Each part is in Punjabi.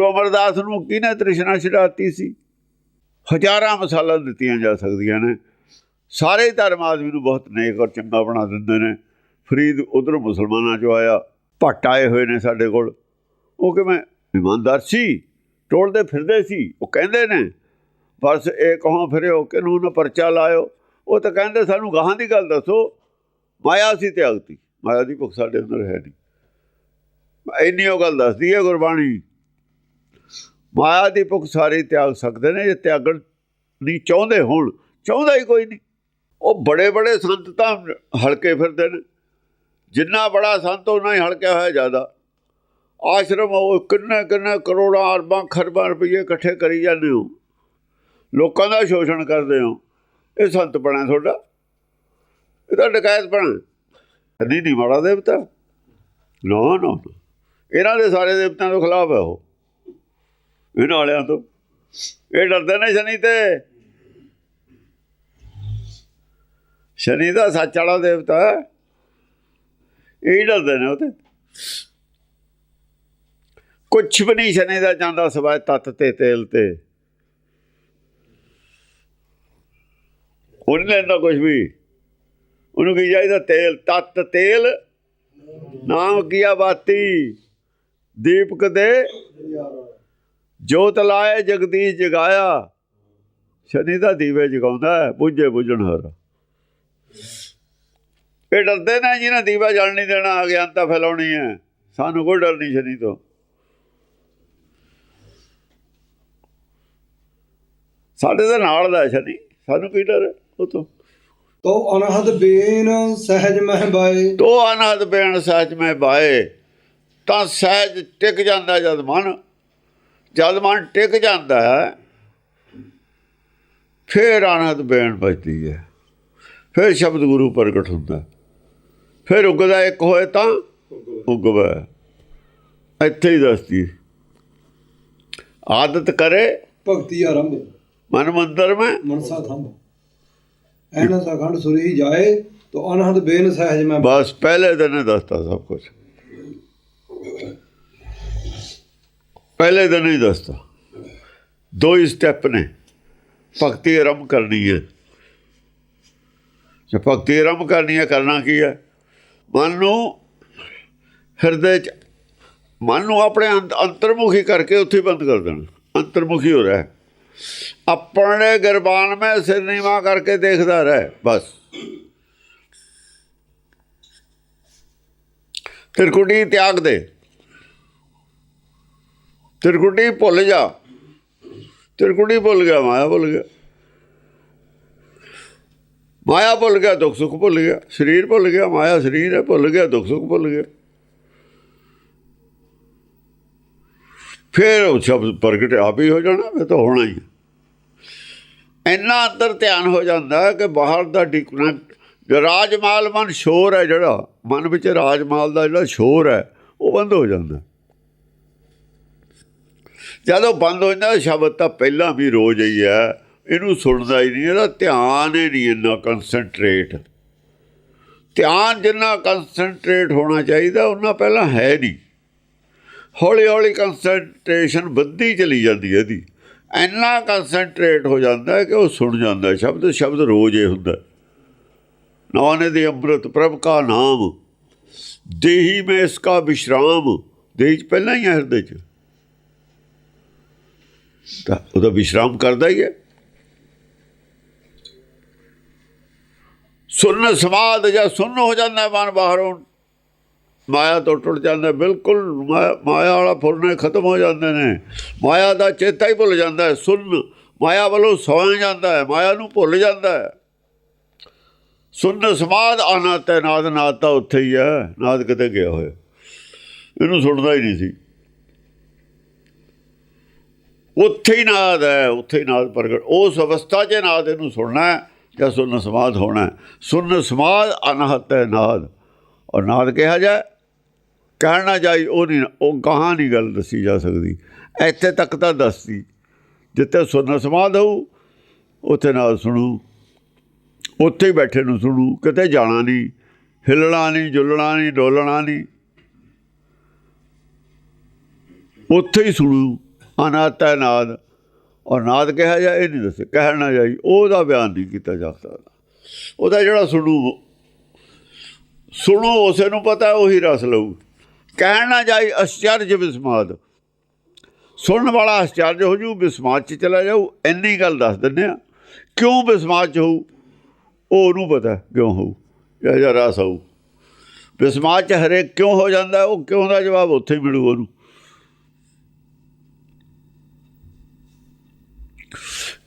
ਗੁਰੂ ਅਮਰਦਾਸ ਨੂੰ ਕਿਹਨੇ ਤ੍ਰਿਸ਼ਨਾ ਛਡਾਤੀ ਸੀ? ਹਜ਼ਾਰਾਂ ਮਿਸਾਲਾਂ ਦਿੱਤੀਆਂ ਜਾ ਸਕਦੀਆਂ ਨੇ। ਸਾਰੇ ਧਰਮ ਆਦਮੀ ਨੂੰ ਬਹੁਤ ਨੇਕ ਔਰ ਚੰਗਾ ਬਣਾ ਦਿੰਦੇ ਨੇ। ਫਰੀਦ ਉਧਰ ਮੁਸਲਮਾਨਾਂ ਚੋਂ ਆਇਆ, ਭੱਟ ਆਏ ਹੋਏ ਨੇ ਸਾਡੇ ਕੋਲ। ਉਹ ਕਿਵੇਂ ਇਮਾਨਦਾਰ ਸੀ? ਟੋਲਦੇ ਫਿਰਦੇ ਸੀ, ਉਹ ਕਹਿੰਦੇ ਨੇ। ਬਸ ਇਹ ਕਹੋ ਫਿਰਿਓ ਕਿਨੂੰ ਨਾ ਪਰਚਾ ਲਾਇਓ। ਉਹ ਤਾਂ ਕਹਿੰਦੇ ਸਾਨੂੰ ਗਾਹਾਂ ਦੀ ਗੱਲ ਦੱਸੋ। ਮਾਇਆ ਸੀ ਤਿਆਗਤੀ। ਮਾਇਆ ਦੀ ਭੁੱਖ ਸਾਡੇ ਅੰਦਰ ਹੈ ਨਹੀਂ। ਇੰਨੀ ਉਹ ਗੱਲ ਦੱਸਦੀ ਹੈ ਗੁਰਬਾਣੀ। ਮਾਇਆ ਦੀ ਭੁੱਖ ਸਾਰੇ ਤਿਆਗ ਸਕਦੇ ਨੇ, ਜੇ ਤਿਆਗਣ ਨਹੀਂ ਚਾਹੁੰਦੇ ਹੋਣ, ਚਾਹੁੰਦਾ ਹੀ ਕੋਈ ਨਹੀਂ। ਉਹ ਬੜੇ ਬੜੇ ਸੰਤ ਤਾਂ ਹਲਕੇ ਫਿਰਦੇ ਨੇ। ਜਿੰਨਾ ਬੜਾ ਸੰਤ ਉਹਨਾਂ ਹੀ ਹਲਕਿਆ ਹੋਇਆ ਜ਼ਿਆਦਾ। ਆਸ਼ਰਮ ਉਹ ਕਿੰਨੇ ਕਿੰਨੇ ਕਰੋੜਾਂ, ਅਰਬਾਂ, ਖਰਬਾਂ ਰੁਪਏ ਇਕੱਠੇ ਕਰੀ ਜਾਂਦੇ ਹੋ। ਲੋਕਾਂ ਦਾ ਸ਼ੋਸ਼ਣ ਕਰਦੇ ਹੋ। ਇਹ ਸੰਤ ਬਣਾ ਤੁਹਾਡਾ? ਇਹ ਤਾਂ ਡਕਾਇਤ ਬਣਾ ਨਹੀਂ ਨਹੀਂ ਮਾੜਾ ਦੇਵਤਾ। ਨਾ ਨਾ। ਇਹਨਾਂ ਦੇ ਸਾਰੇ ਦੇਵਤਿਆਂ ਦੇ ਖਿਲਾਫ ਹੈ ਉਹ। ਇਹਨਾਂ ਵਾਲਿਆਂ ਤੋਂ। ਇਹ ਡਰਦੇ ਨੇ ਸ਼ਨੀ ਤੇ। ਸ਼ਨੀ ਦਾ ਸੱਚ ਵਾਲਾ ਦੇਵਤਾ ਹੈ। ਇਹ ਡਰਦੇ ਨੇ ਉਹਤੇ ਕੁਛ ਵੀ ਨਹੀਂ ਸ਼ਨੀ ਦਾ ਜਾਂਦਾ ਸਵਾਇ ਤਤ ਤੇ ਤੇਲ ਤੇ। ਉਹਨੇ ਲੈਂਦਾ ਕੁਛ ਵੀ। ਉਹਨੂੰ ਕੀ ਚਾਹੀਦਾ? ਤੇਲ। ਤਤ, ਤੇਲ। ਨਾਮ ਕੀਆ ਬਾਤੀ? ਦੀਪਕ ਦੇ ਜੋਤ ਲਾਏ ਜਗਦੀਸ਼ ਜਗਾਇਆ। ਸ਼ਨੀ ਦਾ ਦੀਵੇ ਜਗਾਉਂਦਾ ਹੈ ਬੁੱਝੇ ਬੁਝਣ ਹਰ। ਇਹ ਡਰਦੇ ਨੇ ਜਿਹਨਾਂ ਦੀਵਾ ਜਲ ਨਹੀਂ ਦੇਣਾ ਅਗਿਆਨਤਾ ਫੈਲਾਉਣੀ ਹੈ। ਸਾਨੂੰ ਕੋਈ ਡਰ ਨਹੀਂ ਸ਼ਨੀ ਤੋਂ। ਸਾਡੇ ਦੇ ਨਾਲ ਦਾ ਸ਼ਨੀ। ਸਾਨੂੰ ਕੀ ਡਰ ਉਹ ਤੋਂ ਤੋ ਅਨਹਦ ਬੇਨ ਸਹਿਜ ਮਹਿ ਬਾਏ। ਤੋ ਅਨਹਦ ਬੇਣ ਸੱਚ ਮੈਂ ਬਾਏ। ਤਾਂ ਸਹਿਜ ਟਿਕ ਜਾਂਦਾ ਜਦ ਮਨ। ਜਦ ਮਨ ਟਿਕ ਜਾਂਦਾ ਹੈ ਫਿਰ ਅਨਹਦ ਬੇਣ ਬਚਦੀ ਹੈ। ਫਿਰ ਸ਼ਬਦ ਗੁਰੂ ਪ੍ਰਗਟ ਹੁੰਦਾ ਫਿਰ ਉਗਦਾ ਇੱਕ ਹੋਏ ਤਾਂ ਉਗਵੇ। ਇੱਥੇ ਹੀ ਦੱਸਦੀ ਆਦਤ ਕਰੇ ਭਗਤੀ ਆਰੰਭ। ਮਨ ਮੰਦਰ ਮੈਂ ਮਨਸਾ ਥੰਬ ਐਨ ਸਖੰਡ ਸੁਰੀ ਜਾਏ ਤੋ ਅਨਹਦ ਬੇਨ ਸਹਿਜ ਮਹਿ ਬਸ ਪਹਿਲੇ ਦਿਨ ਹੀ ਦੱਸਤਾ ਸਭ ਕੁਝ ਪਹਿਲੇ ਦਿਨ ਹੀ ਦੱਸਦਾ ਦੋ ਹੀ ਸਟੈਪ ਨੇ। ਭਗਤੀ ਆਰੰਭ ਕਰਨੀ ਹੈ। ਜੇ ਭਗਤੀ ਆਰੰਭ ਕਰਨੀ ਹੈ, ਕਰਨਾ ਕੀ ਹੈ? ਮਨ ਨੂੰ ਹਿਰਦੇ ਚ ਮਨ ਨੂੰ ਆਪਣੇ ਅੰਤ- ਅੰਤਰਮੁਖੀ ਕਰਕੇ ਉੱਥੇ ਹੀ ਬੰਦ ਕਰ ਦੇਣਾ। ਅੰਤਰਮੁਖੀ ਹੋ ਰਿਹਾ। ਆਪਣੇ ਗਰਬਾਨ ਮੈਂ ਸਿਰ ਨੀਵਾ ਕਰਕੇ ਦੇਖਦਾ ਰਹਿ, ਬਸ। ਤਿਰਕੁਟੀ ਤਿਆਗ ਦੇ। ਤਿਰਕੁਟੀ ਭੁੱਲ ਜਾ। ਤਿਰਕੁਟੀ ਭੁੱਲ ਗਿਆ, ਮਾਇਆ ਭੁੱਲ ਗਿਆ। ਮਾਇਆ ਭੁੱਲ ਗਿਆ, ਦੁੱਖ ਸੁੱਖ ਭੁੱਲ ਗਿਆ। ਸਰੀਰ ਭੁੱਲ ਗਿਆ, ਮਾਇਆ ਸਰੀਰ ਹੈ, ਭੁੱਲ ਗਿਆ, ਦੁੱਖ ਸੁੱਖ ਭੁੱਲ ਗਿਆ। ਫਿਰ ਉਹ ਸ਼ਬਦ ਪ੍ਰਗਟ ਆਪ ਹੀ ਹੋ ਜਾਣਾ ਮੈਂ ਤਾਂ ਹੋਣਾ ਹੀ ਇੰਨਾ ਅੰਦਰ ਧਿਆਨ ਹੋ ਜਾਂਦਾ ਕਿ ਬਾਹਰ ਦਾ ਡਿਕਣਾ ਰਾਜਮਾਲ ਮਨ ਸ਼ੋਰ ਹੈ ਜਿਹੜਾ, ਮਨ ਵਿੱਚ ਰਾਜਮਾਲ ਦਾ ਜਿਹੜਾ ਸ਼ੋਰ ਹੈ, ਉਹ ਬੰਦ ਹੋ ਜਾਂਦਾ। ਜਦੋਂ ਬੰਦ ਹੋ ਜਾਂਦਾ, ਸ਼ਬਦ ਤਾਂ ਪਹਿਲਾਂ ਵੀ ਰੋਜ਼ ਹੀ ਹੈ ਇਹਨੂੰ ਸੁਣਦਾ ਹੀ ਨਹੀਂ, ਇਹਦਾ ਧਿਆਨ ਹੀ ਨਹੀਂ ਇੰਨਾ ਕਨਸੈਂਟਰੇਟ ਧਿਆਨ ਜਿੰਨਾ ਕਨਸੈਂਟਰੇਟ ਹੋਣਾ ਚਾਹੀਦਾ ਉਹਨਾਂ ਪਹਿਲਾਂ ਹੈ ਨਹੀਂ। ਹੌਲੀ ਹੌਲੀ ਕਨਸੈਂਟਰੇਸ਼ਨ ਵੱਧਦੀ ਚਲੀ ਜਾਂਦੀ ਹੈ ਇਹਦੀ। ਇੰਨਾ ਕਨਸੈਂਟਰੇਟ ਹੋ ਜਾਂਦਾ ਕਿ ਉਹ ਸੁਣ ਜਾਂਦਾ ਸ਼ਬਦ ਸ਼ਬਦ ਰੋਜ਼ ਇਹ ਹੁੰਦਾ ਹੈ। ਨਾਨੇ ਦੇ ਅੰਮ੍ਰਿਤ ਪ੍ਰਭ ਕਾ ਨਾਮ, ਦੇਹੀ ਮੈਂ ਇਸ ਕਾ ਵਿਸ਼ਰਾਮ। ਦੇਹ ਚ ਪਹਿਲਾਂ ਹੀ ਹੈ ਹਿਰਦੇ ਚ। ਤਾਂ ਉਹਦਾ ਵਿਸ਼ਰਾਮ ਕਰਦਾ ਹੀ ਹੈ। ਸੁਨ ਸਮਾਦ ਜਾਂ ਸੁਣ ਹੋ ਜਾਂਦਾ ਹੈ ਮਨ ਬਾਹਰੋਂ। ਮਾਇਆ ਤੋਂ ਟੁੱਟ ਜਾਂਦਾ, ਬਿਲਕੁਲ ਮਾਇਆ ਮਾਇਆ ਵਾਲਾ ਫੁਰਨੇ ਖਤਮ ਹੋ ਜਾਂਦੇ ਨੇ। ਮਾਇਆ ਦਾ ਚੇਤਾ ਹੀ ਭੁੱਲ ਜਾਂਦਾ ਹੈ ਸੁਣ ਮਾਇਆ ਵੱਲੋਂ ਸੌਂ ਜਾਂਦਾ ਹੈ, ਮਾਇਆ ਨੂੰ ਭੁੱਲ ਜਾਂਦਾ ਹੈ। ਸੁਣ ਸਮਾਦ ਅਨਾਤ ਹੈ, ਨਾਦ ਨਾਦ ਤਾਂ ਉੱਥੇ ਹੀ ਹੈ, ਨਾਦ ਕਿਤੇ ਗਿਆ ਹੋਇਆ। ਇਹਨੂੰ ਸੁਣਦਾ ਹੀ ਨਹੀਂ ਸੀ। ਉੱਥੇ ਹੀ ਨਾਦ ਹੈ, ਉੱਥੇ ਹੀ ਨਾਦ ਪ੍ਰਗਟ। ਉਸ ਅਵਸਥਾ 'ਚ ਨਾਦ ਇਹਨੂੰ ਸੁਣਨਾ ਹੈ, ਜਾਂ ਸੁਣਨ ਸਮਾਦ ਹੋਣਾ ਹੈ। ਸੁਣ ਸਮਾਦ ਅਨਹਤ ਹੈ ਨਾਦ। ਔਰ ਨਾਦ ਕਿਹਾ ਜਾਏ ਕਹਿਣਾ ਜਾਈ ਉਹ ਨਹੀਂ, ਉਹ ਗਾਹਾਂ ਨਹੀਂ ਗੱਲ ਦੱਸੀ ਜਾ ਸਕਦੀ। ਇੱਥੇ ਤੱਕ ਤਾਂ ਦੱਸਦੀ। ਜਿੱਥੇ ਸੁਣ ਸਮਾਦ ਹੋਊ, ਉੱਥੇ ਨਾਦ ਸੁਣੂ। ਉੱਥੇ ਹੀ ਬੈਠੇ ਨੂੰ ਸੁਣੂ। ਕਿਤੇ ਜਾਣਾ ਨਹੀਂ, ਹਿੱਲਣਾ ਨਹੀਂ, ਜੁਲਣਾ ਨਹੀਂ, ਡੋਲਣਾ ਨਹੀਂ। ਉੱਥੇ ਹੀ ਸੁਣੂ। ਅਨਾਦ ਹੈ ਨਾਦ। ਔਰ ਨਾਦ ਕਿਹਾ ਜਾ ਇਹ ਨਹੀਂ ਦੱਸੇ ਕਹਿਣ ਨਾ ਜਾਈ, ਉਹਦਾ ਬਿਆਨ ਨਹੀਂ ਕੀਤਾ ਜਾ ਸਕਦਾ। ਉਹਦਾ ਜਿਹੜਾ ਸੁਣੂ, ਸੁਣੋ, ਉਸੇ ਨੂੰ ਪਤਾ, ਉਹੀ ਰਸ ਲਊ। ਕਹਿਣ ਨਾ ਜਾਈ ਅਸ਼ਚਰਜ ਬਿਸਮਾਦ। ਸੁਣਨ ਵਾਲਾ ਅਸ਼ਚਰਜ ਹੋ ਜੂ, ਬਿਸਮਾਦ ਚ ਚਲਾ ਜਾਊ। ਇੰਨੀ ਗੱਲ ਦੱਸ ਦਿੰਦੇ ਆ ਕਿਉਂ ਬਿਸਮਾਦ ਚ ਹੋਊ? ਉਹ ਉਹਨੂੰ ਪਤਾ ਕਿਉਂ ਹੋਊ। ਜਾਂ ਜਾਂ ਰਸ ਹੋਊ ਬਿਸਮਾਦ ਚ ਹਰੇਕ ਕਿਉਂ ਹੋ ਜਾਂਦਾ, ਉਹ ਕਿਉਂ ਦਾ ਜਵਾਬ ਉੱਥੇ ਹੀ ਮਿਲੂ ਉਹਨੂੰ।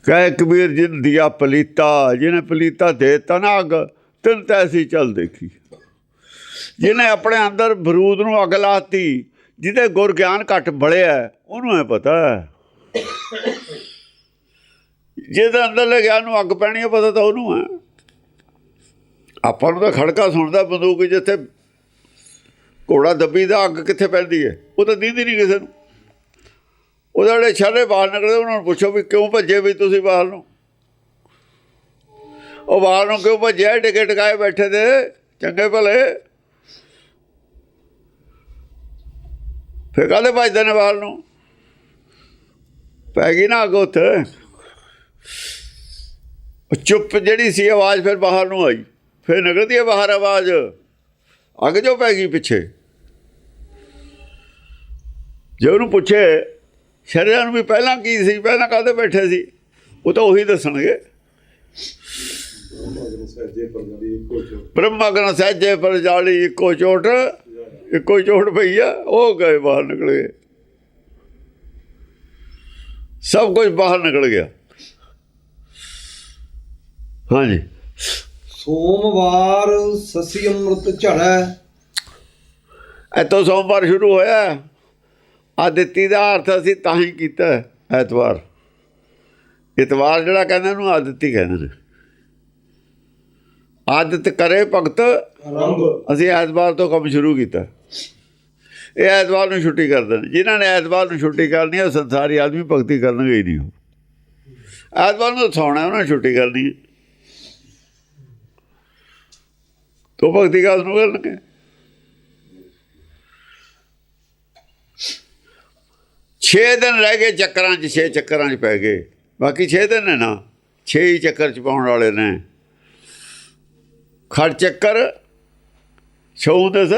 ਕਹਿ ਕਬੀਰ ਜਿਨ ਦਿਆ ਪਲੀਤਾ ਜਿਹਨੇ ਪਲੀਤਾ ਦੇ ਤਨਾਗ ਤਿੰਨ ਤੈਸੀ ਚੱਲ ਦੇਖੀ। ਜਿਹਨੇ ਆਪਣੇ ਅੰਦਰ ਬਰੂਦ ਨੂੰ ਅੱਗ ਲਾਤੀ, ਜਿਹਦੇ ਗੁਰ ਗਿਆਨ ਘਟ ਬੜਿਆ ਉਹਨੂੰ ਐ ਪਤਾ ਹੈ। ਜਿਹਦੇ ਅੰਦਰਲੇ ਗਿਆਨ ਨੂੰ ਅੱਗ ਪੈਣੀ ਹੈ, ਪਤਾ ਤਾਂ ਉਹਨੂੰ ਹੈ। ਆਪਾਂ ਨੂੰ ਤਾਂ ਖੜਕਾ ਸੁਣਦਾ ਬੰਦੂਕ, ਜਿੱਥੇ ਘੋੜਾ ਦੱਬੀ ਦਾ ਅੱਗ ਕਿੱਥੇ ਪੈਂਦੀ ਹੈ? ਉਹ ਤਾਂ ਦੀਂਦੀ ਨਹੀਂ ਕਿਸੇ ਨੂੰ। ਉਹਦੇ ਜਿਹੜੇ ਛਾਲੇ ਬਾਹਰ ਨਿਕਲਦੇ ਉਹਨਾਂ ਨੂੰ ਪੁੱਛੋ ਵੀ ਕਿਉਂ ਭੱਜੇ ਵੀ ਤੁਸੀਂ ਬਾਹਰ ਨੂੰ? ਉਹ ਬਾਹਰ ਨੂੰ ਕਿਉਂ ਭੱਜਿਆ? ਟਿਕਟ ਟਕਾਏ ਬੈਠੇ ਦੇ ਚੰਗੇ ਭਲੇ। ਫਿਰ ਕਾਹਦੇ ਭੱਜਦੇ ਨੇ ਬਾਹਰ ਨੂੰ? ਪੈ ਗਈ ਨਾ ਅੱਗ ਉੱਥੇ। ਚੁੱਪ ਜਿਹੜੀ ਸੀ ਆਵਾਜ਼ ਫਿਰ ਬਾਹਰ ਨੂੰ ਆਈ। ਫਿਰ ਨਿਕਲਦੀ ਹੈ ਬਾਹਰ ਆਵਾਜ਼। ਅੱਗ ਜੋ ਪੈ ਗਈ ਪਿੱਛੇ। ਜੇ ਉਹਨੂੰ ਪੁੱਛੇ ਸ਼ਰਿਆਂ ਨੂੰ ਵੀ ਪਹਿਲਾਂ ਕੀ ਸੀ? ਪਹਿਲਾਂ ਕਾਹਦੇ ਬੈਠੇ ਸੀ? ਉਹ ਤਾਂ ਉਹੀ ਦੱਸਣਗੇ। ਬ੍ਰਹਮਾ ਗਨ ਸਹਿਜੇ ਪਰ ਜਾਲੀ ਇੱਕੋ ਚੋਟ ਇੱਕੋ ਚੋਟ ਪਈ ਆ ਉਹ ਗਏ ਬਾਹਰ ਨਿਕਲ ਗਏ। ਸਭ ਕੁਝ ਬਾਹਰ ਨਿਕਲ ਗਿਆ। ਹਾਂਜੀ। ਸੋਮਵਾਰ ਸਸੀ ਅੰਮ੍ਰਿਤ ਝੜੈ। ਇੱਥੋਂ ਸੋਮਵਾਰ ਸ਼ੁਰੂ ਹੋਇਆ। ਆਦਿੱਤੀ ਦਾ ਅਰਥ ਅਸੀਂ ਤਾਂ ਹੀ ਕੀਤਾ ਹੈ, ਐਤਵਾਰ। ਇਤਵਾਰ ਜਿਹੜਾ ਕਹਿੰਦੇ ਉਹਨੂੰ ਆਦਿੱਤੀ ਕਹਿੰਦੇ ਨੇ। ਆਦਿਤ ਕਰੇ ਭਗਤ ਆਰੰਭ। ਅਸੀਂ ਐਤਵਾਰ ਤੋਂ ਕੰਮ ਸ਼ੁਰੂ ਕੀਤਾ। ਇਹ ਐਤਵਾਰ ਨੂੰ ਛੁੱਟੀ ਕਰਦੇ ਨੇ ਜਿਨ੍ਹਾਂ ਨੇ ਐਤਵਾਰ ਨੂੰ ਛੁੱਟੀ ਕਰਨੀ ਹੈ ਉਹ ਸੰਸਾਰੀ ਆਦਮੀ ਭਗਤੀ ਕਰਨਗੇ ਹੀ ਨਹੀਂ ਐਤਵਾਰ ਨੂੰ ਸੌਣਾ ਉਹਨਾਂ ਨੇ ਛੁੱਟੀ ਕਰਨੀ ਹੈ। ਤੋ ਭਗਤੀ ਕਾਸ ਨੂੰ ਕਰਨਗੇ? ਛੇ ਦਿਨ ਰਹਿ ਗਏ ਚੱਕਰਾਂ 'ਚ ਛੇ ਚੱਕਰਾਂ 'ਚ ਪੈ ਗਏ। ਬਾਕੀ ਛੇ ਦਿਨ ਨੇ ਨਾ। ਛੇ ਹੀ ਚੱਕਰ 'ਚ ਪਾਉਣ ਵਾਲੇ ਨੇ। ਖੜ ਚੱਕਰ ਛੋਂ ਦਸ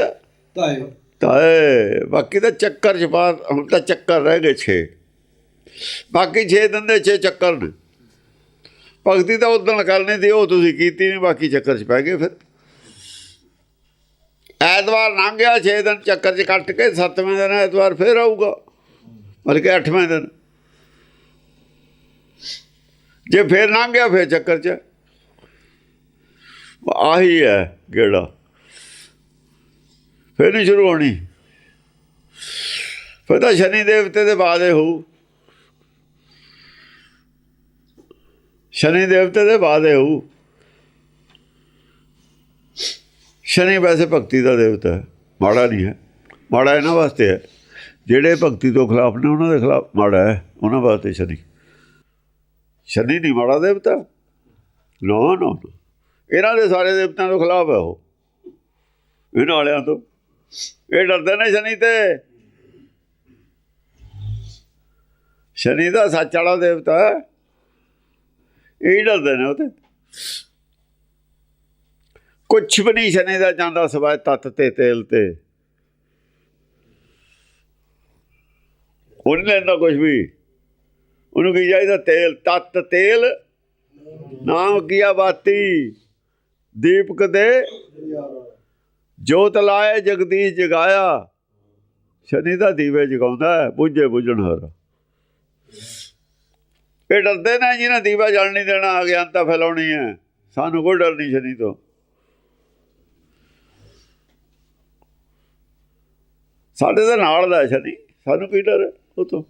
ਤਾਏ। ਤਾਏ ਬਾਕੀ ਤਾਂ ਚੱਕਰ ਚ ਬਾਅਦ ਹੁਣ ਤਾਂ ਚੱਕਰ ਰਹਿ ਗਏ 6 ਬਾਕੀ 6 ਦਿਨ ਦੇ 6 ਚੱਕਰ ਨੇ। ਭਗਤੀ ਤਾਂ ਉਦੋਂ ਕਰਨੀ ਸੀ ਉਹ ਤੁਸੀਂ ਕੀਤੀ ਨਹੀਂ ਬਾਕੀ ਚੱਕਰ ਚ ਪੈ ਗਏ ਫਿਰ। ਐਤਵਾਰ ਲੰਘ ਗਿਆ 6 ਦਿਨ ਚੱਕਰ ਚ ਕੱਟ ਕੇ 7ਵੇਂ ਦਿਨ ਐਤਵਾਰ ਫਿਰ ਆਊਗਾ। ਮਤਲਬ ਕਿ 8ਵੇਂ ਦਿਨ। ਜੇ ਫਿਰ ਲੰਘ ਗਿਆ, ਫਿਰ ਚੱਕਰ ਚ। ਆਹੀ ਹੈ ਗੇੜਾ। ਫਿਰ ਨਹੀਂ ਸ਼ੁਰੂ ਹੋਣੀ। ਫਿਰ ਤਾਂ ਸ਼ਨੀ ਦੇਵਤੇ ਦੇ ਬਾਅਦ ਇਹ ਹੋਊ। ਸ਼ਨੀ ਦੇਵਤੇ ਦੇ ਬਾਅਦ ਇਹ ਹੋਊ। ਸ਼ਨੀ ਵੈਸੇ ਭਗਤੀ ਦਾ ਦੇਵਤਾ ਹੈ। ਮਾੜਾ ਨਹੀਂ ਹੈ। ਮਾੜਾ ਇਹਨਾਂ ਵਾਸਤੇ ਹੈ। ਜਿਹੜੇ ਭਗਤੀ ਤੋਂ ਖਿਲਾਫ ਨੇ, ਉਹਨਾਂ ਦੇ ਖਿਲਾਫ ਮਾੜਾ ਹੈ, ਉਹਨਾਂ ਵਾਸਤੇ ਸ਼ਨੀ। ਸ਼ਨੀ ਨਹੀਂ, ਮਾੜਾ ਦੇਵਤਾ। ਨਾ ਨਾ ਇਹਨਾਂ ਦੇ ਸਾਰੇ ਦੇਵਤਿਆਂ ਤੋਂ ਖਿਲਾਫ ਹੈ ਉਹ। ਇਹਨਾਂ ਵਾਲਿਆਂ ਤੋਂ। ਇਹ ਡਰਦੇ ਨੇ ਸ਼ਨੀ ਤੇ। ਸ਼ਨੀ ਦਾ ਸੱਚ ਵਾਲਾ ਦੇਵਤਾ ਹੈ। ਇਹ ਡਰਦੇ ਨੇ ਉਹ ਤੇ। ਕੁਛ ਵੀ ਨਹੀਂ ਸ਼ਨੀ ਦਾ ਜਾਂਦਾ ਸਵਾਇ ਤਤ ਤੇ ਤੇਲ ਤੇ। ਉਹ ਨਹੀਂ ਲੈਂਦਾ ਕੁਝ ਵੀ। ਉਹਨੂੰ ਕੀ ਚਾਹੀਦਾ? ਤੇਲ। ਤਤ, ਤੇਲ। ਨਾਮ ਕੀਆ ਬਾਤੀ? ਦੀਪਕ ਦੇ ਜੋਤ ਲਾਏ, ਜਗਦੀਸ਼ ਜਗਾਇਆ। ਸ਼ਨੀ ਦਾ ਦੀਵੇ ਜਗਾਉਂਦਾ ਹੈ, ਬੁੱਝੇ ਬੁੱਝਣ ਹਰ। ਇਹ ਡਰਦੇ ਨੇ ਜਿਹਨਾਂ ਦੀਵਾ ਜਲ ਨਹੀਂ ਦੇਣਾ ਅਗਿਆਨਤਾ ਫੈਲਾਉਣੀ ਹੈ। ਸਾਨੂੰ ਕੋਈ ਡਰ ਨਹੀਂ ਸ਼ਨੀ ਤੋਂ। ਸਾਡੇ ਦੇ ਨਾਲ ਦਾ ਸ਼ਨੀ। ਸਾਨੂੰ ਕੀ ਡਰ ਹੈ? ਉਹ ਤੋਂ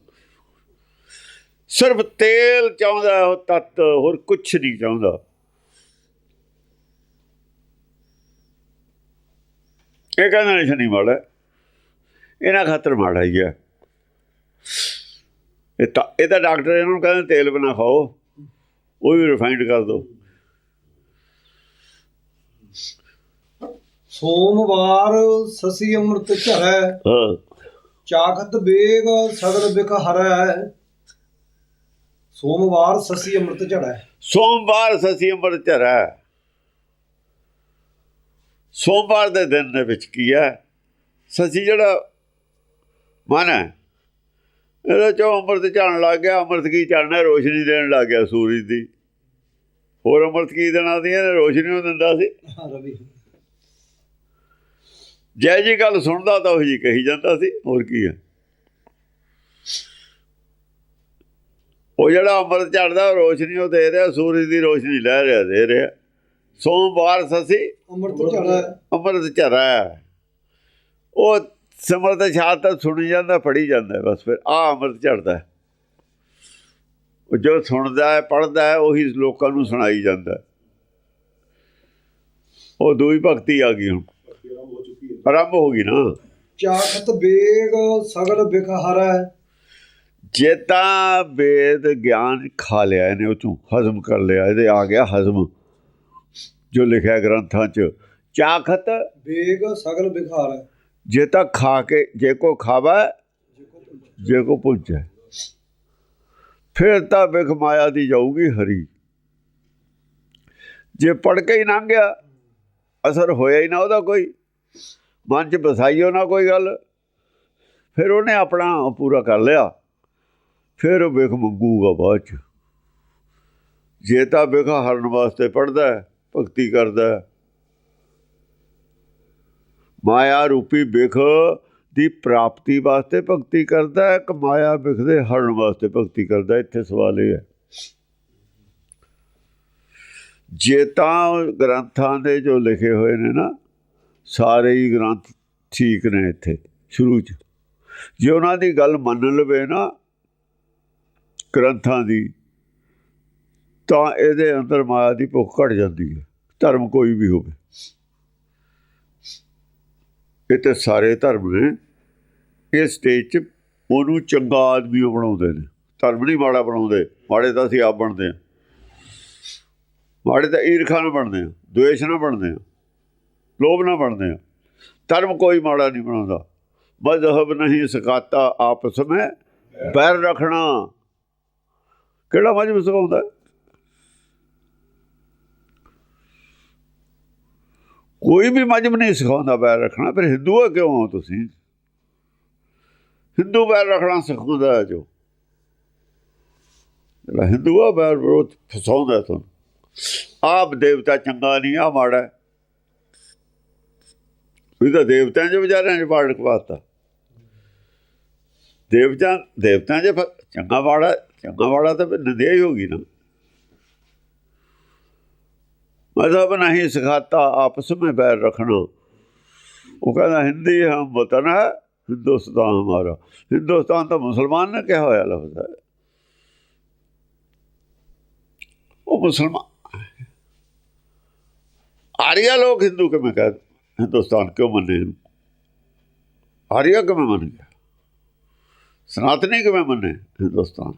ਸਿਰਫ ਤੇਲ ਚਾਹੁੰਦਾ ਉਹ ਤਤ ਹੋਰ ਕੁਝ ਨਹੀਂ ਚਾਹੁੰਦਾ। ਇਹ ਕਹਿੰਦਾ ਨੇ ਸ਼ਨੀ ਮਾੜਾ। ਇਹਨਾਂ ਖਾਤਰ ਮਾੜਾ ਹੀ ਹੈ। ਇਹ ਤਾਂ ਇਹ ਤਾਂ ਡਾਕਟਰ ਇਹਨਾਂ ਨੂੰ ਕਹਿੰਦੇ ਤੇਲ ਬਣਾ ਖਾਓ। ਉਹ ਵੀ ਰਿਫਾਈਨਡ ਕਰ ਦਿਓ ਸੋਮਵਾਰ ਸਸੀ ਅੰਮ੍ਰਿਤ ਝੜੈ ਹਾਂ। ਚਾਖਤ ਬੇਗ ਸਗਲ ਬਿਖ ਹਰੈ। ਸੋਮਵਾਰ ਸਸੀ ਅੰਮ੍ਰਿਤ ਝੜਾ। ਸੋਮਵਾਰ ਸਸੀ ਅੰਮ੍ਰਿਤ ਝਰਾ ਸੋਮਵਾਰ ਦੇ ਦਿਨ ਦੇ ਵਿੱਚ ਕੀ ਹੈ? ਸਸੀ ਜਿਹੜਾ ਮਨ ਹੈ ਇਹਦੇ ਚੋਂ ਅੰਮ੍ਰਿਤ ਝੜਨ ਲੱਗ ਗਿਆ। ਅੰਮ੍ਰਿਤ ਕੀ ਝੜਨਾ? ਰੋਸ਼ਨੀ ਦੇਣ ਲੱਗ ਗਿਆ ਸੂਰਜ ਦੀ। ਹੋਰ ਅੰਮ੍ਰਿਤ ਕੀ ਦੇਣਾ ਨੇ ਰੋਸ਼ਨੀ ਨੂੰ ਦਿੰਦਾ ਸੀ। ਹਾਂ ਰਵੀ। ਜੈ ਜੀ ਗੱਲ ਸੁਣਦਾ ਤਾਂ ਉਹ ਜੀ ਕਹੀ ਜਾਂਦਾ ਸੀ ਹੋਰ ਕੀ ਹੈ ਉਹ ਜਿਹੜਾ ਅੰਮ੍ਰਿਤ ਉਹ ਰੋਸ਼ਨੀ ਉਹ ਦੇ ਰਿਹਾ ਸੂਰਜ ਦੀ ਰੋਸ਼ਨੀ ਲੈ ਰਿਹਾ ਦੇ ਰਿਹਾ ਸੋਮਵਾਰ ਸਸੀ ਅੰਮ੍ਰਿਤ ਝੜਾ ਅੰਮ੍ਰਿਤ ਹੈ। ਉਹ ਸਿਮਰਤ ਛਾਤ ਤਾਂ ਸੁਣੀ ਜਾਂਦਾ ਪੜੀ ਜਾਂਦਾ ਬਸ ਫਿਰ ਆ ਅੰਮ੍ਰਿਤ ਝੜਦਾ ਹੈ। ਉਹ ਜੋ ਸੁਣਦਾ ਹੈ ਪੜਦਾ ਹੈ ਉਹੀ ਲੋਕਾਂ ਨੂੰ ਸੁਣਾਈ ਜਾਂਦਾ। ਉਹ ਦੂਈ ਭਗਤੀ ਆ ਗਈ ਹੁਣ ਆਰੰਭ ਹੋ ਗਈ ਨਾ। ਚਾਖਤ ਬੇਗ ਸਗਲ ਬਿਖ ਹਰੈ ਜੇ ਤਾਂ ਵੇਦ ਗਿਆਨ ਖਾ ਲਿਆ ਇਹਨੇ ਉਹ ਚੋਂ ਹਜ਼ਮ ਕਰ ਲਿਆ ਇਹਦੇ ਆ ਗਿਆ ਹਜ਼ਮ ਜੋ ਲਿਖਿਆ ਗ੍ਰੰਥਾਂ 'ਚ। ਚਾਖਤ ਬੇਗ ਸਗਲ ਬਿਖ ਹਰੈ ਜੇ ਤਾਂ ਖਾ ਕੇ ਜੇ ਕੋ ਖਾਵਾ ਜੇ ਕੋ ਪੁੱਜੇ ਫਿਰ ਤਾਂ ਵਿਖ ਮਾਇਆ ਦੀ ਜਾਊਗੀ ਹਰੀ। ਜੇ ਪੜ ਕੇ ਹੀ ਲੰਘ ਗਿਆ ਅਸਰ ਹੋਇਆ ਹੀ ਨਾ ਉਹਦਾ ਕੋਈ। ਮਨ 'ਚ ਵਸਾਈਓ ਨਾ ਕੋਈ ਗੱਲ। ਫਿਰ ਉਹਨੇ ਆਪਣਾ ਪੂਰਾ ਕਰ ਲਿਆ। ਫਿਰ ਉਹ ਵਿਖ ਮੰਗੂਗਾ ਬਾਅਦ 'ਚ। ਜੇ ਤਾਂ ਵਿਖ ਹਰਨ ਵਾਸਤੇ ਪੜਦਾ ਭਗਤੀ ਕਰਦਾ ਮਾਇਆ ਰੂਪੀ ਬਿਖ ਦੀ ਪ੍ਰਾਪਤੀ ਵਾਸਤੇ ਭਗਤੀ ਕਰਦਾ ਹੈ ਕਿ ਮਾਇਆ ਬਿਖ ਦੇ ਹਰਨ ਵਾਸਤੇ ਭਗਤੀ ਕਰਦਾ ਇੱਥੇ ਸਵਾਲ ਇਹ ਹੈ। ਜੇ ਤਾਂ ਗ੍ਰੰਥਾਂ ਦੇ ਜੋ ਲਿਖੇ ਹੋਏ ਨੇ ਨਾ ਸਾਰੇ ਹੀ ਗ੍ਰੰਥ ਠੀਕ ਨੇ ਇੱਥੇ, ਸ਼ੁਰੂ ਚ। ਜੇ ਉਹਨਾਂ ਦੀ ਗੱਲ ਮੰਨ ਲਵੇ ਨਾ ਗ੍ਰੰਥਾਂ ਦੀ, ਤਾਂ ਇਹਦੇ ਅੰਦਰ ਮਾਇਆ ਦੀ ਭੁੱਖ ਘਟ ਜਾਂਦੀ ਹੈ, ਧਰਮ ਕੋਈ ਵੀ ਹੋਵੇ। ਇਹ ਤੇ ਸਾਰੇ ਧਰਮ ਨੇ, ਇਸ ਸਟੇਜ 'ਚ ਉਹਨੂੰ ਚੰਗਾ ਆਦਮੀ ਬਣਾਉਂਦੇ ਨੇ। ਧਰਮ ਨਹੀਂ ਮਾੜਾ ਬਣਾਉਂਦੇ, ਮਾੜੇ ਤਾਂ ਅਸੀਂ ਆਪ ਬਣਦੇ ਆ ਮਾੜੇ ਤਾਂ ਈਰਖਾ ਨਾਲ ਬਣਦੇ ਆ ਦੁਏਸ਼ ਨਾਲ ਬਣਦੇ ਆ ਲੋਭ ਨਾ ਬਣਦੇ ਆ। ਧਰਮ ਕੋਈ ਮਾੜਾ ਨਹੀਂ ਬਣਾਉਂਦਾ। ਮਜ਼ਹਬ ਨਹੀਂ ਸਿਖਾਤਾ ਆਪਸ ਵਿੱਚ ਬੈਰ ਰੱਖਣਾ। ਕਿਹੜਾ ਮਜ਼ਹਬ ਸਿਖਾਉਂਦਾ? ਕੋਈ ਵੀ ਮਜ਼ਬ ਨਹੀਂ ਸਿਖਾਉਂਦਾ ਬੈਰ ਰੱਖਣਾ। ਫਿਰ ਹਿੰਦੂ ਆ ਕਿਉਂ ਹੋ ਤੁਸੀਂ? ਹਿੰਦੂ ਬੈਰ ਰੱਖਣਾ ਸਿਖਾਉਂਦਾ ਜੋ। ਜਿਹੜਾ ਹਿੰਦੂ ਆ ਬੈਰ ਵਿਰੋਧ ਫਸਾਉਂਦਾ ਤੁਹਾਨੂੰ। ਆਪ ਦੇਵਤਾ ਚੰਗਾ ਨਹੀਂ ਆ ਮਾੜਾ ਇਹ ਤਾਂ ਦੇਵਤਿਆਂ ਦੇ ਵਿਚਾਰਿਆਂ ਨੇ ਪਾੜ ਖਵਾਤਾ ਦੇਵਤਾ ਦੇਵਤਾ ਜੇ ਚੰਗਾ ਵਾੜਾ ਚੰਗਾ ਵਾੜਾ ਤਾਂ ਨਦਿਆ ਹੀ ਹੋ ਗਈ ਨਾ ਮਜ਼ਹਬ ਨਹੀਂ ਸਿਖਾਤਾ, ਆਪਸ ਵਿੱਚ ਬੈਰ ਰੱਖਣਾ। ਉਹ ਕਹਿੰਦਾ, ਹਿੰਦੀ ਹਮ ਵਤਨ ਹੈ, ਹਿੰਦੁਸਤਾਨ ਹਮਾਰਾ। ਹਿੰਦੁਸਤਾਨ ਤਾਂ ਮੁਸਲਮਾਨ ਨੇ ਕਿਹਾ ਹੋਇਆ ਲਫ਼ਜ਼ ਹੈ। ਉਹ ਮੁਸਲਮਾਨ ਆਰੀਆ ਲੋਕ ਹਿੰਦੂ ਕਿਵੇਂ ਕਹਿੰਦੇ ਹਿੰਦੁਸਤਾਨ ਕਿਉਂ ਮੰਨੇ ਆਰੀਆ ਕਿਵੇਂ ਮੰਨ ਗਿਆ? ਸਨਾਤਨੀ ਕਿਵੇਂ ਮੰਨੇ ਹਿੰਦੁਸਤਾਨ?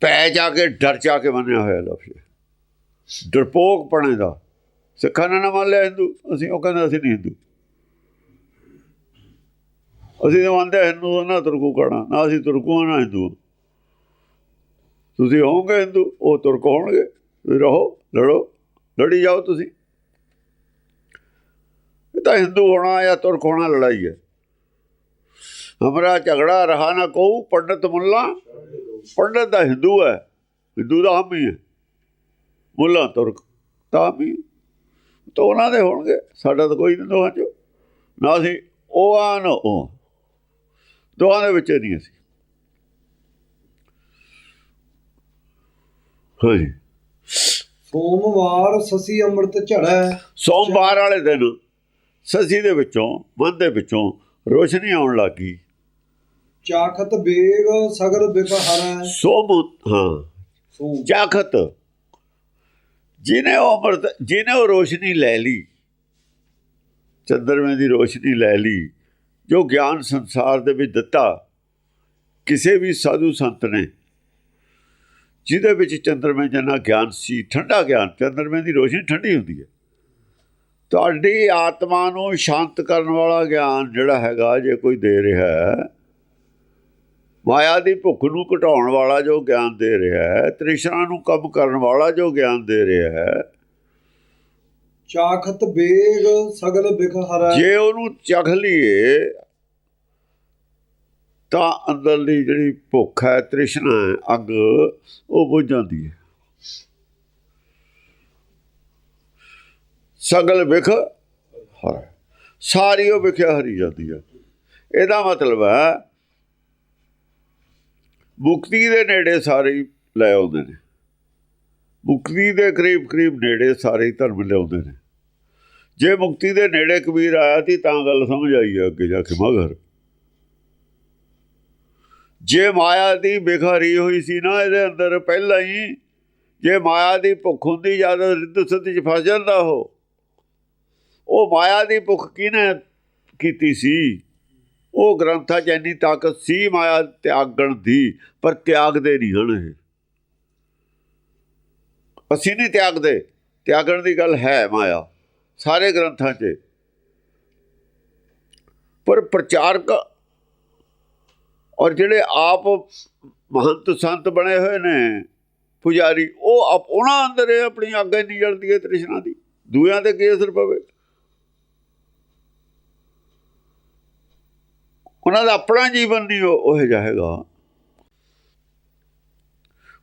ਪੈ ਜਾ ਕੇ, ਡਰ ਜਾ ਕੇ ਮੰਨਿਆ ਹੋਇਆ ਲਫ਼ਜ਼। ਡਰਪੋਕ ਪਣੇ ਦਾ। ਸਿੱਖਾਂ ਨੇ ਨਾ ਮੰਨ ਲਿਆ ਹਿੰਦੂ। ਅਸੀਂ ਉਹ ਕਹਿੰਦੇ ਅਸੀਂ ਨਹੀਂ ਹਿੰਦੂ। ਅਸੀਂ ਤਾਂ ਮੰਨਦੇ ਹਾਂ ਹਿੰਦੂ ਨਾ ਤੁਰਕੂ ਕਹਣਾ ਨਾ ਅਸੀਂ ਤੁਰਕੂ ਨਾ ਹਿੰਦੂ ਤੁਸੀਂ ਹੋਵੋਗੇ ਹਿੰਦੂ, ਉਹ ਤੁਰਕ ਹੋਣਗੇ। ਰਹੋ, ਲੜੋ, ਲੜੀ ਜਾਓ ਤੁਸੀਂ। ਇਹ ਤਾਂ ਹਿੰਦੂ ਹੋਣਾ ਜਾਂ ਤੁਰਕ ਹੋਣਾ ਲੜਾਈ ਹੈ। ਹਮਰਾ ਝਗੜਾ ਰਹਾ ਨਾ ਕਹੂ, ਪੰਡਤ ਮੁੱਲਾ। ਪੰਡਤ ਦਾ ਹਿੰਦੂ ਹੈ। ਹਿੰਦੂ ਦਾ ਹਮ ਹੀ ਹੈ। ਮੁੱਲਾ ਤੁਰਕ ਤਾਂ ਵੀ ਤਾਂ ਉਹਨਾਂ ਦੇ ਹੋਣਗੇ। ਸਾਡਾ ਤਾਂ ਕੋਈ ਨਹੀਂ ਦੋਹਾਂ ਚੋਂ। ਨਾ ਅਸੀਂ ਉਹ ਆ, ਨਾ ਉਹ ਦੋਹਾਂ ਦੇ ਵਿੱਚ ਨਹੀਂ ਅਸੀਂ। ਹਾਂਜੀ। ਸੋਮਵਾਰ ਸਸੀ ਅੰਮ੍ਰਿਤ ਝੜੈ। ਸੋਮਵਾਰ ਵਾਲੇ ਦਿਨ ਸਸੀ ਦੇ ਵਿੱਚੋਂ ਮਨ ਦੇ ਵਿੱਚੋਂ ਰੋਸ਼ਨੀ ਆਉਣ ਲੱਗੀ ਚਾਖਤ ਬੇਗ ਸਗਲ ਬਿਖ ਹਰੈ ਸੋਮ ਹਾਂ। ਸੋਮ। ਜਾਖਤ ਜਿਹਨੇ ਉਹ ਅੰਮ੍ਰਿਤ ਜਿਹਨੇ ਉਹ ਰੋਸ਼ਨੀ ਲੈ ਲਈ ਚੰਦਰਮੇ ਦੀ ਰੋਸ਼ਨੀ ਲੈ ਲਈ ਜੋ ਗਿਆਨ ਸੰਸਾਰ ਦੇ ਵਿੱਚ ਦਿੱਤਾ ਕਿਸੇ ਵੀ ਸਾਧੂ ਸੰਤ ਨੇ ਜਿਹਦੇ ਵਿੱਚ ਚੰਦਰਮੇ ਜਨਾ ਗਿਆਨ ਸੀ ਠੰਡਾ ਗਿਆਨ ਚੰਦਰਮੇ ਦੀ ਰੋਸ਼ਨੀ ਠੰਡੀ ਹੁੰਦੀ ਹੈ। ਤੁਹਾਡੀ ਆਤਮਾ ਨੂੰ ਸ਼ਾਂਤ ਕਰਨ ਵਾਲਾ ਗਿਆਨ ਜਿਹੜਾ ਹੈਗਾ ਜੇ ਕੋਈ ਦੇ ਰਿਹਾ ਹੈ ਮਾਇਆ ਦੀ ਭੁੱਖ ਨੂੰ ਘਟਾਉਣ ਵਾਲਾ ਜੋ ਗਿਆਨ ਦੇ ਰਿਹਾ ਹੈ ਤ੍ਰਿਸ਼ਨਾ ਨੂੰ ਕੰਮ ਕਰਨ ਵਾਲਾ ਜੋ ਗਿਆਨ ਦੇ ਰਿਹਾ ਹੈ ਚਾਖਤ ਬੇਗ ਸਗਲ ਬਿਖ ਹਰੈ ਜੇ ਉਹਨੂੰ ਚਖ ਲਈਏ ਤਾਂ ਅੰਦਰਲੀ ਜਿਹੜੀ ਭੁੱਖ ਹੈ, ਤ੍ਰਿਸ਼ਨਾ ਹੈ, ਅੱਗ, ਉਹ ਬੁਝ ਜਾਂਦੀ ਹੈ। ਸਗਲ ਵਿਖ ਹਰ। ਸਾਰੀ ਉਹ ਵਿਖਿਆ ਹਰੀ ਜਾਂਦੀ ਹੈ। ਇਹਦਾ ਮਤਲਬ ਹੈ, ਮੁਕਤੀ ਦੇ ਨੇੜੇ ਸਾਰੇ ਲੈ ਆਉਂਦੇ ਨੇ। ਮੁਕਤੀ ਦੇ ਕਰੀਬ ਕਰੀਬ ਨੇੜੇ ਸਾਰੇ ਹੀ ਧਰਮ ਲਿਆਉਂਦੇ ਨੇ। ਜੇ ਮੁਕਤੀ ਦੇ ਨੇੜੇ ਕਬੀਰ ਆਇਆ ਸੀ, ਤਾਂ ਗੱਲ ਸਮਝ ਆਈ ਹੈ ਅੱਗੇ ਜਾ ਕੇ ਮਗਰ। ਜੇ ਮਾਇਆ ਦੀ ਬਿਖਾਰੀ ਹੋਈ ਸੀ ਨਾ ਇਹਦੇ ਅੰਦਰ ਪਹਿਲਾਂ ਹੀ, ਜੇ ਮਾਇਆ ਦੀ ਭੁੱਖ ਹੁੰਦੀ ਜਦ ਰਿੱਧ ਸਿੱਧ ਚ ਫਸ ਜਾਂਦਾ ਉਹ ਉਹ ਮਾਇਆ ਦੀ ਭੁੱਖ ਕਿਹਨੇ ਕੀਤੀ ਸੀ? ਉਹ ਗ੍ਰੰਥਾਂ 'ਚ ਇੰਨੀ ਤਾਕਤ ਸੀ ਮਾਇਆ ਤਿਆਗਣ ਦੀ, ਪਰ ਤਿਆਗਦੇ ਨਹੀਂ ਹਨ ਇਹ। ਅਸੀਂ ਨਹੀਂ ਤਿਆਗਦੇ, ਤਿਆਗਣ ਦੀ ਗੱਲ ਹੈ ਮਾਇਆ, ਸਾਰੇ ਗ੍ਰੰਥਾਂ 'ਚ। ਪਰ ਪ੍ਰਚਾਰਕ ਔਰ ਜਿਹੜੇ ਆਪ ਮਹੰਤ ਸੰਤ ਬਣੇ ਹੋਏ ਨੇ ਪੁਜਾਰੀ, ਉਹ ਆਪ- ਉਹਨਾਂ ਅੰਦਰ ਇਹ ਆਪਣੀ ਅੱਗ ਨਹੀਂ ਜਲਦੀ ਹੈ ਤ੍ਰਿਸ਼ਨਾ ਦੀ। ਦੂਆਂ ਤੇ ਕੀ ਅਸਰ ਪਵੇ? ਉਹਨਾਂ ਦਾ ਆਪਣਾ ਜੀਵਨ ਨਹੀਂ ਉਹ ਉਹ ਜਿਹਾ ਹੈਗਾ।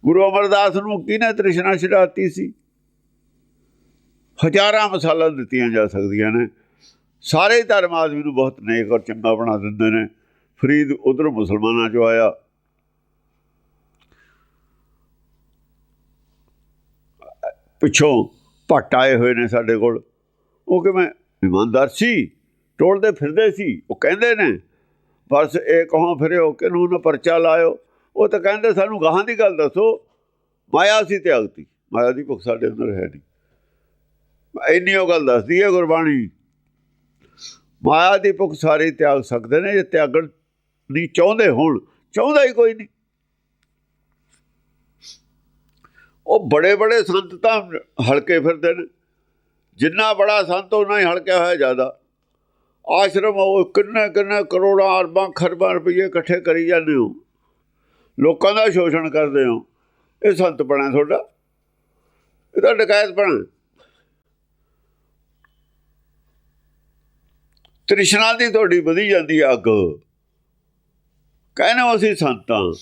ਗੁਰੂ ਅਮਰਦਾਸ ਨੂੰ ਕਿਹਨੇ ਤ੍ਰਿਸ਼ਨਾ ਛਡਾਤੀ ਸੀ? ਹਜ਼ਾਰਾਂ ਮਿਸਾਲਾਂ ਦਿੱਤੀਆਂ ਜਾ ਸਕਦੀਆਂ ਨੇ। ਸਾਰੇ ਧਰਮ ਆਦਮੀ ਨੂੰ ਬਹੁਤ ਨੇਕ ਔਰ ਚੰਗਾ ਬਣਾ ਦਿੰਦੇ ਨੇ। ਫਰੀਦ ਉਧਰ ਮੁਸਲਮਾਨਾਂ ਚੋਂ ਆਇਆ। ਪਿੱਛੋਂ ਭੱਟ ਆਏ ਹੋਏ ਨੇ ਸਾਡੇ ਕੋਲ। ਉਹ ਕਿਵੇਂ ਇਮਾਨਦਾਰ ਸੀ, ਟੋਲਦੇ ਫਿਰਦੇ ਸੀ, ਉਹ ਕਹਿੰਦੇ ਨੇ, ਬਸ ਇਹ ਕਹੋ ਫਿਰਿਓ ਕਿਨੂੰ ਨਾ ਪਰਚਾ ਲਾਇਓ। ਉਹ ਤਾਂ ਕਹਿੰਦੇ ਸਾਨੂੰ ਗਾਹਾਂ ਦੀ ਗੱਲ ਦੱਸੋ, ਮਾਇਆ ਸੀ ਤਿਆਗਤੀ ਮਾਇਆ ਦੀ ਭੁੱਖ ਸਾਡੇ ਅੰਦਰ ਹੈ ਨਹੀਂ। ਇੰਨੀ ਉਹ ਗੱਲ ਦੱਸਦੀ ਹੈ ਗੁਰਬਾਣੀ। ਮਾਇਆ ਦੀ ਭੁੱਖ ਸਾਰੇ ਤਿਆਗ ਸਕਦੇ ਨੇ, ਜੇ ਤਿਆਗਣ ਨਹੀਂ ਚਾਹੁੰਦੇ ਹੋਣ, ਚਾਹੁੰਦਾ ਹੀ ਕੋਈ ਨਹੀਂ। ਉਹ ਬੜੇ ਬੜੇ ਸੰਤ ਤਾਂ ਹਲਕੇ ਫਿਰਦੇ ਨੇ। ਜਿੰਨਾ ਬੜਾ ਸੰਤ ਉਹਨਾਂ ਹੀ ਹਲਕਿਆ ਹੋਇਆ ਜ਼ਿਆਦਾ। ਆਸ਼ਰਮ ਉਹ ਕਿੰਨੇ ਕਿੰਨੇ ਕਰੋੜਾਂ, ਅਰਬਾਂ, ਖਰਬਾਂ ਰੁਪਏ ਇਕੱਠੇ ਕਰੀ ਜਾਂਦੇ ਹੋ। ਲੋਕਾਂ ਦਾ ਸ਼ੋਸ਼ਣ ਕਰਦੇ ਹੋ। ਇਹ ਸੰਤ ਬਣਾ ਤੁਹਾਡਾ? ਇਹ ਤਾਂ ਡਕਾਇਤ ਬਣਾ ਤ੍ਰਿਸ਼ਨਾ ਦੀ ਤੁਹਾਡੀ ਵਧੀ ਜਾਂਦੀ ਅੱਗ। ਕਹਿੰਦੇ ਅਸੀਂ ਸੰਤਾਂ।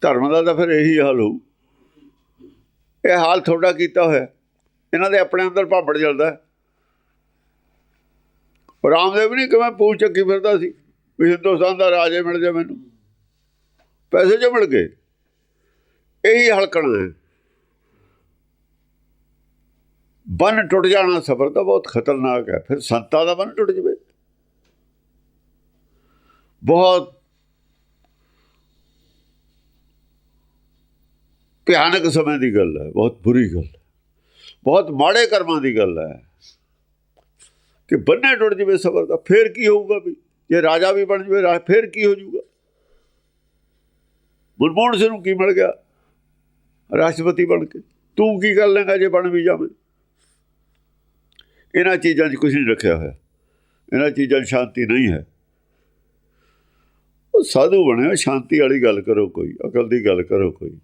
ਧਰਮ ਦਾ ਤਾਂ ਫਿਰ ਇਹੀ ਹਾਲ ਹੋਊ। ਇਹ ਹਾਲ ਤੁਹਾਡਾ ਕੀਤਾ ਹੋਇਆ। ਇਹਨਾਂ ਦੇ ਆਪਣੇ ਅੰਦਰ ਭਾਂਬੜ ਜਲਦਾ ਰਾਮਦੇਵ ਨਹੀਂ ਕਿਵੇਂ ਪੂਛ ਚੱਕੀ ਫਿਰਦਾ ਸੀ ਵੀ ਹਿੰਦੁਸਤਾਨ ਦਾ ਰਾਜੇ ਮਿਲ ਜਾ ਮੈਨੂੰ। ਪੈਸੇ ਜੋ ਮਿਲ ਗਏ। ਇਹੀ ਹਲਕਣਾ ਹੈ। ਬੰਨ ਟੁੱਟ ਜਾਣਾ ਸਫਰ ਤਾਂ ਬਹੁਤ ਖਤਰਨਾਕ ਹੈ। ਫਿਰ ਸੰਤਾਂ ਦਾ ਬੰਨ ਟੁੱਟ ਜਵੇ। ਬਹੁਤ ਭਿਆਨਕ ਸਮੇਂ ਦੀ ਗੱਲ ਹੈ, ਬਹੁਤ ਬੁਰੀ ਗੱਲ ਹੈ, ਬਹੁਤ ਮਾੜੇ ਕਰਮਾਂ ਦੀ ਗੱਲ ਹੈ। ਕਿ ਬੰਨੇ ਟੁੱਟ ਜਵੇ ਸਬਰ ਦਾ, ਫੇਰ ਕੀ ਹੋਊਗਾ ਵੀ? ਜੇ ਰਾਜਾ ਵੀ ਬਣ ਜਵੇ ਫੇਰ ਕੀ ਹੋ ਜਾਊਗਾ? ਮਨਮੋਹਨ ਸਿੰਘ ਨੂੰ ਕੀ ਮਿਲ ਗਿਆ? ਰਾਸ਼ਟਰਪਤੀ ਬਣ ਕੇ। ਤੂੰ ਕੀ ਕਰ ਲੇਗਾ ਜੇ ਬਣ ਵੀ ਜਾਵੇਂ? ਇਹਨਾਂ ਚੀਜ਼ਾਂ 'ਚ ਕੁਝ ਨਹੀਂ ਰੱਖਿਆ ਹੋਇਆ। ਇਹਨਾਂ ਚੀਜ਼ਾਂ 'ਚ ਸ਼ਾਂਤੀ ਨਹੀਂ ਹੈ। ਉਹ ਸਾਧੂ ਬਣਿਆ ਸ਼ਾਂਤੀ ਵਾਲੀ ਗੱਲ ਕਰੋ ਕੋਈ ਅਕਲ ਦੀ ਗੱਲ ਕਰੋ ਕੋਈ।